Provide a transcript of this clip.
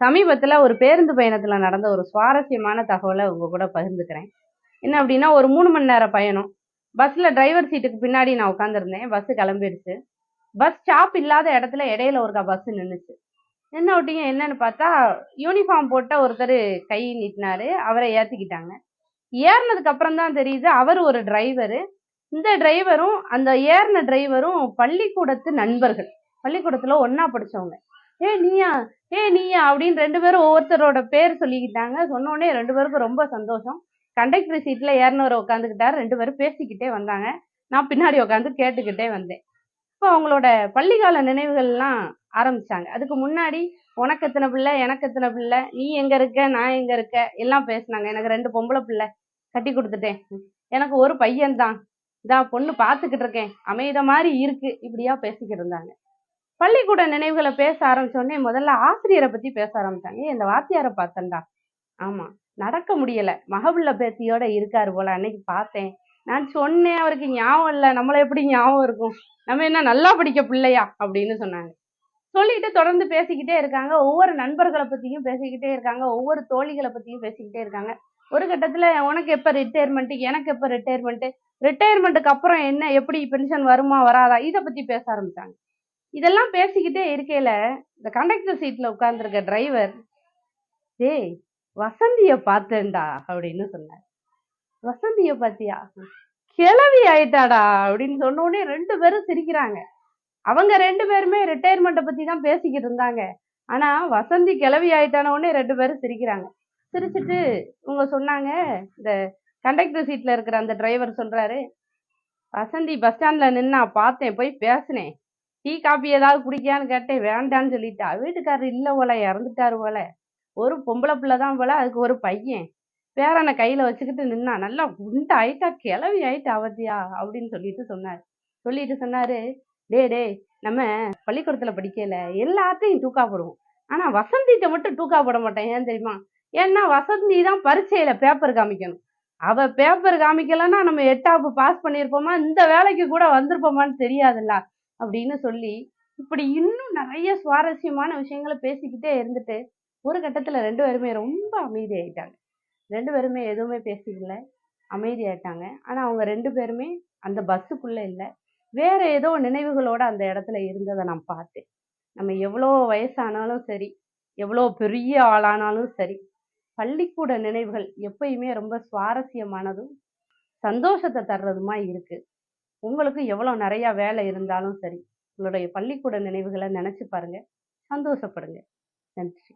சமீபத்தில் ஒரு பேருந்து பயணத்தில் நடந்த ஒரு சுவாரஸ்யமான தகவலை உங்க கூட பகிர்ந்துக்கிறேன். என்ன அப்படின்னா ஒரு மூணு மணி நேரம் பயணம். பஸ்ஸில் டிரைவர் சீட்டுக்கு பின்னாடி நான் உட்காந்துருந்தேன் பஸ்ஸு கிளம்பிடுச்சு பஸ் ஸ்டாப் இல்லாத இடத்துல இடையில ஒருக்கா பஸ் நின்றுச்சு என்ன விட்டீங்க என்னன்னு பார்த்தா யூனிஃபார்ம் போட்ட ஒருத்தர் கை நீட்டினாரு. அவரை ஏற்றிக்கிட்டாங்க ஏறினதுக்கு அப்புறம் தான் தெரியுது அவர் ஒரு டிரைவரு இந்த டிரைவரும் அந்த ஏறின டிரைவரும் பள்ளிக்கூடத்து நண்பர்கள். பள்ளிக்கூடத்தில் ஒன்றா படிச்சவங்க. ஏ நீயா? ஏ நீயா? அப்படின்னு ரெண்டு பேரும் ஒவ்வொருத்தரோட பேர் சொல்லிக்கிட்டாங்க. சொன்னோடனே ரெண்டு பேருக்கும் ரொம்ப சந்தோஷம். கண்டக்டர் சீட்ல ஏறினவர் உட்காந்துக்கிட்டாரு ரெண்டு பேரும் பேசிக்கிட்டே வந்தாங்க. நான் பின்னாடி உட்காந்து கேட்டுக்கிட்டே வந்தேன். இப்போ அவங்களோட பள்ளிக்கால நினைவுகள்லாம் ஆரம்பிச்சாங்க. அதுக்கு முன்னாடி உனக்கு எத்தனை பிள்ளை? எனக்கு எத்தனை பிள்ளை? நீ எங்க இருக்க? நான் எங்க இருக்க? எல்லாம் பேசினாங்க. எனக்கு ரெண்டு பொம்பளை பிள்ளை கட்டி கொடுத்துட்டேன். எனக்கு ஒரு பையன்தான். இதான் பொண்ணு பார்த்துக்கிட்டு இருக்கேன். அமைத மாதிரி இருக்கு. இப்படியா பேசிக்கிட்டு இருந்தாங்க. பள்ளிக்கூட நினைவுகளை பேச ஆரம்பிச்சோடனே முதல்ல ஆசிரியரை பத்தி பேச ஆரம்பிச்சாங்க. இந்த வாத்தியாரை பார்த்தேன்டா. ஆமா நடக்க முடியல. மகபுள்ள பேத்தியோட இருக்காரு போல அன்னைக்கு பார்த்தேன். நான் சொன்னேன் அவருக்கு ஞாபகம் இல்லை. நம்மள எப்படி ஞாபகம் இருக்கும்? நம்ம என்ன நல்லா படிக்க பிள்ளையா? அப்படின்னு சொன்னாங்க. சொல்லிட்டு தொடர்ந்து பேசிக்கிட்டே இருக்காங்க. ஒவ்வொரு நண்பர்களை பத்தியும் பேசிக்கிட்டே இருக்காங்க. ஒவ்வொரு தோழிகளை பத்தியும் பேசிக்கிட்டே இருக்காங்க. ஒரு கட்டத்துல உனக்கு எப்ப ரிட்டையர்மெண்ட் எனக்கு எப்ப ரிட்டையர்மெண்ட் ரிட்டையர்மெண்ட்டுக்கு அப்புறம் என்ன? எப்படி பென்ஷன் வருமா வராதா? இதை பத்தி பேச ஆரம்பிச்சாங்க. இதெல்லாம் பேசிக்கிட்டே இருக்கையில இந்த கண்டக்டர் சீட்ல உட்கார்ந்துருக்க டிரைவர் டேய் வசந்திய பார்த்தேன்டா அப்படின்னு சொன்னார். வசந்திய பாத்தியா கிளவி ஆயிட்டாடா அப்படின்னு சொன்ன உடனே ரெண்டு பேரும் சிரிக்கிறாங்க. அவங்க ரெண்டு பேருமே ரிட்டையர்மெண்ட்டை பத்தி தான் பேசிக்கிட்டு இருந்தாங்க. ஆனா வசந்தி கிளவி ஆயிட்டான உடனே ரெண்டு பேரும் சிரிக்கிறாங்க. சிரிச்சிட்டு இவங்க சொன்னாங்க இந்த கண்டக்டர் சீட்ல இருக்கிற அந்த டிரைவர் சொல்றாரு வசந்தி பஸ் ஸ்டாண்ட்ல நின்னா பார்த்தேன் போய் பேசினேன். டீ காபி ஏதாவது குடிக்கான்னு கேட்டேன். வேண்டான்னு சொல்லிட்டா. வீட்டுக்காரர் இல்லை போல இறந்துட்டாரு போல. ஒரு பொம்பளை பிள்ளை தான் போல அதுக்கு ஒரு பையன். பேரனை கையில் வச்சுக்கிட்டு நின்னா நல்லா குண்டு ஆயிட்டா கிளவி ஆயிட்டா அவத்தியா அப்படின்னு சொல்லிட்டு சொன்னார். சொல்லிட்டு சொன்னாரு டே டே நம்ம பள்ளிக்கூடத்தில் படிக்கல எல்லாத்தையும் தூக்கா போடுவோம். ஆனால் வசந்திட்ட மட்டும் தூக்கா போட மாட்டேன். ஏன் தெரியுமா? ஏன்னா வசந்தி தான் பரீட்சையில் பேப்பர் காமிக்கணும். அவ பேப்பர் காமிக்கலன்னா நம்ம எட்டாப்பு பாஸ் பண்ணியிருப்போமா? இந்த வேலைக்கு கூட வந்திருப்போமான்னு தெரியாதுல்ல. அப்படின்னு சொல்லி இப்படி இன்னும் நிறைய சுவாரஸ்யமான விஷயங்களை பேசிக்கிட்டே இருந்துட்டு ஒரு கட்டத்தில் ரெண்டு பேருமே ரொம்ப அமைதியாயிட்டாங்க. ரெண்டு பேருமே எதுவுமே பேசிக்கல அமைதியாயிட்டாங்க. ஆனால் அவங்க ரெண்டு பேருமே அந்த பஸ்ஸுக்குள்ளே இல்லை. வேற ஏதோ நினைவுகளோட அந்த இடத்துல இருந்ததை நான் பார்த்தேன். நம்ம எவ்வளோ வயசானாலும் சரி எவ்வளோ பெரிய ஆளானாலும் சரி பள்ளிக்கூட நினைவுகள் எப்பயுமே ரொம்ப சுவாரஸ்யமானதும் சந்தோஷத்தை தர்றதுமா இருக்குது உங்களுக்கு எவ்வளோ நிறையா வேலை இருந்தாலும் சரி உங்களுடைய பள்ளிக்கூட நினைவுகளை நினச்சி பாருங்க. சந்தோஷப்படுங்க. நன்றி.